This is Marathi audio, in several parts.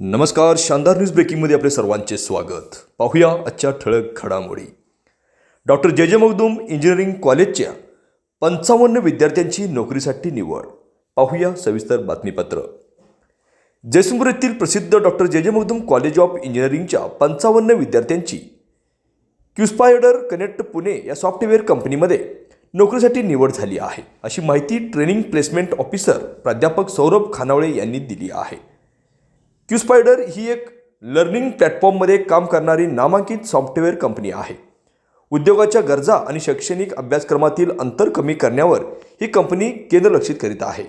नमस्कार शानदार न्यूज ब्रेकिंगमध्ये आपले सर्वांचे स्वागत. पाहूया आजच्या ठळक घडामोडी. डॉक्टर जे जे मगदूम इंजिनिअरिंग कॉलेजच्या पंचावन्न विद्यार्थ्यांची नोकरीसाठी निवड. पाहूया सविस्तर बातमीपत्र. जयसिंगपूर येथील प्रसिद्ध डॉक्टर जे जे मगदूम कॉलेज ऑफ इंजिनिअरिंगच्या पंचावन्न विद्यार्थ्यांची क्युस्पायडर कनेक्ट पुणे या सॉफ्टवेअर कंपनीमध्ये नोकरीसाठी निवड झाली आहे. अशी माहिती ट्रेनिंग प्लेसमेंट ऑफिसर प्राध्यापक सौरभ खानावळे यांनी दिली आहे. क्यूस्पायडर ही एक लर्निंग प्लॅटफॉर्ममध्ये काम करणारी नामांकित सॉफ्टवेअर कंपनी आहे. उद्योगाच्या गरजा आणि शैक्षणिक अभ्यासक्रमातील अंतर कमी करण्यावर ही कंपनी केंद्रलक्षित करीत आहे.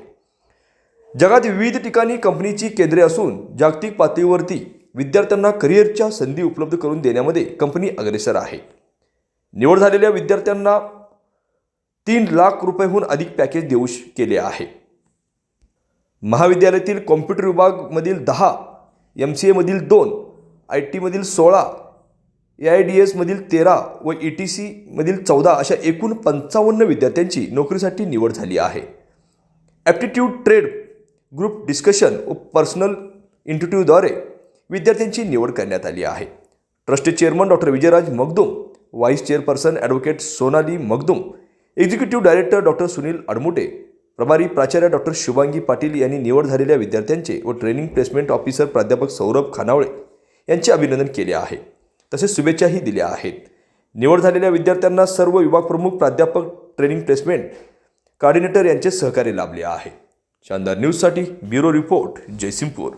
जगात विविध ठिकाणी कंपनीची केंद्रे असून जागतिक पातळीवरती विद्यार्थ्यांना करिअरच्या संधी उपलब्ध करून देण्यामध्ये कंपनी अग्रेसर आहे. निवड झालेल्या विद्यार्थ्यांना तीन लाख रुपयेहून अधिक पॅकेज देऊ श- केले आहे. महाविद्यालयातील कॉम्प्युटर विभागमधील दहा एम सी एमधील दोन आय टीमधील सोळा ए आय डी एसमधील तेरा व ई टी सीमधील चौदा अशा एकूण पंचावन्न विद्यार्थ्यांची नोकरीसाठी निवड झाली आहे. ॲप्टिट्यूड ट्रेड ग्रुप डिस्कशन व पर्सनल इंटरव्ह्यूद्वारे विद्यार्थ्यांची निवड करण्यात आली आहे. Trustee chairman doctor Vijayraj Magdum vice chairperson advocate Sonali Magdum executive director doctor Sunil Admute प्रभारी प्राचार्य डॉक्टर शुभांगी पाटील यांनी निवड झालेल्या विद्यार्थ्यांचे व ट्रेनिंग प्लेसमेंट ऑफिसर प्राध्यापक सौरभ खानावळे यांचे अभिनंदन केले आहे. तसेच शुभेच्छाही दिल्या आहेत. निवड झालेल्या विद्यार्थ्यांना सर्व विभाग प्रमुख प्राध्यापक ट्रेनिंग प्लेसमेंट कॉर्डिनेटर यांचे सहकार्य लाभले आहे. शानदार न्यूजसाठी ब्युरो रिपोर्ट जयसिंगपूर.